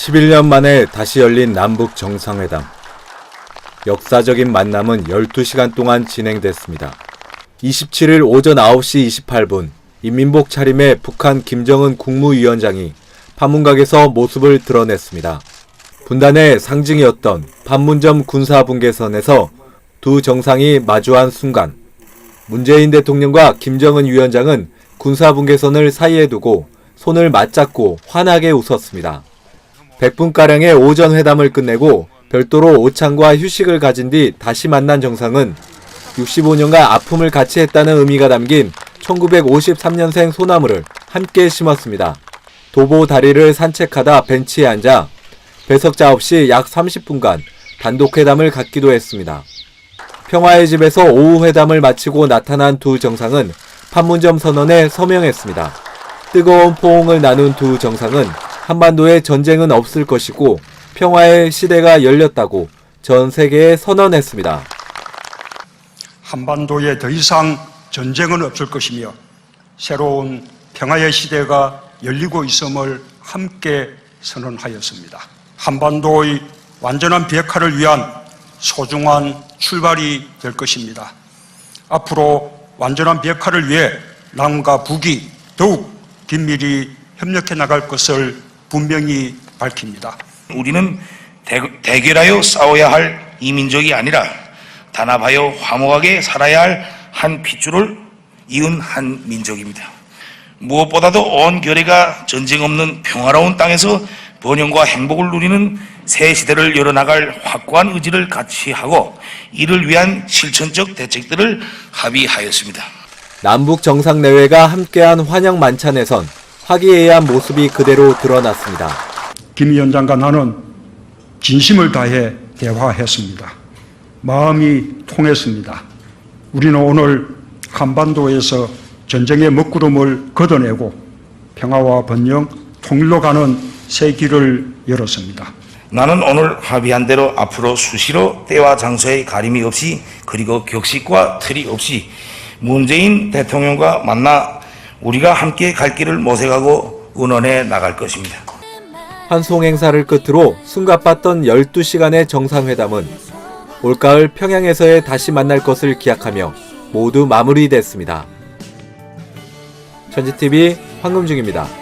11년 만에 다시 열린 남북 정상회담. 역사적인 만남은 12시간 동안 진행됐습니다. 27일 오전 9시 28분 인민복 차림의 북한 김정은 국무위원장이 판문각에서 모습을 드러냈습니다. 분단의 상징이었던 판문점 군사분계선에서 두 정상이 마주한 순간 문재인 대통령과 김정은 위원장은 군사분계선을 사이에 두고 손을 맞잡고 환하게 웃었습니다. 100분가량의 오전 회담을 끝내고 별도로 오찬과 휴식을 가진 뒤 다시 만난 정상은 65년간 아픔을 같이 했다는 의미가 담긴 1953년생 소나무를 함께 심었습니다. 도보 다리를 산책하다 벤치에 앉아 배석자 없이 약 30분간 단독 회담을 갖기도 했습니다. 평화의 집에서 오후 회담을 마치고 나타난 두 정상은 판문점 선언에 서명했습니다. 뜨거운 포옹을 나눈 두 정상은 한반도에 전쟁은 없을 것이고 평화의 시대가 열렸다고 전 세계에 선언했습니다. 한반도에 더 이상 전쟁은 없을 것이며 새로운 평화의 시대가 열리고 있음을 함께 선언하였습니다. 한반도의 완전한 비핵화를 위한 소중한 출발이 될 것입니다. 앞으로 완전한 비핵화를 위해 남과 북이 더욱 긴밀히 협력해 나갈 것을 분명히 밝힙니다. 우리는 대, 대결하여 싸워야 할 이민족이 아니라 단합하여 화목하게 살아야 할 한 핏줄을 이은 한 민족입니다. 무엇보다도 온 결의가 전쟁 없는 평화로운 땅에서 번영과 행복을 누리는 새 시대를 열어나갈 확고한 의지를 같이 하고 이를 위한 실천적 대책들을 합의하였습니다. 남북 정상내외가 함께한 환영 만찬에선 화기애애한 모습이 그대로 드러났습니다. 김 위원장과 나는 진심을 다해 대화했습니다. 마음이 통했습니다. 우리는 오늘 한반도에서 전쟁의 먹구름을 걷어내고 평화와 번영, 통일로 가는 새 길을 열었습니다. 나는 오늘 합의한 대로 앞으로 수시로 때와 장소의 가림이 없이 그리고 격식과 틀이 없이 문재인 대통령과 만나 우리가 함께 갈 길을 모색하고 의논해 나갈 것입니다. 환송 행사를 끝으로 숨가빴던 12시간의 정상회담은 올가을 평양에서의 다시 만날 것을 기약하며 모두 마무리됐습니다. 천지TV 황금중입니다.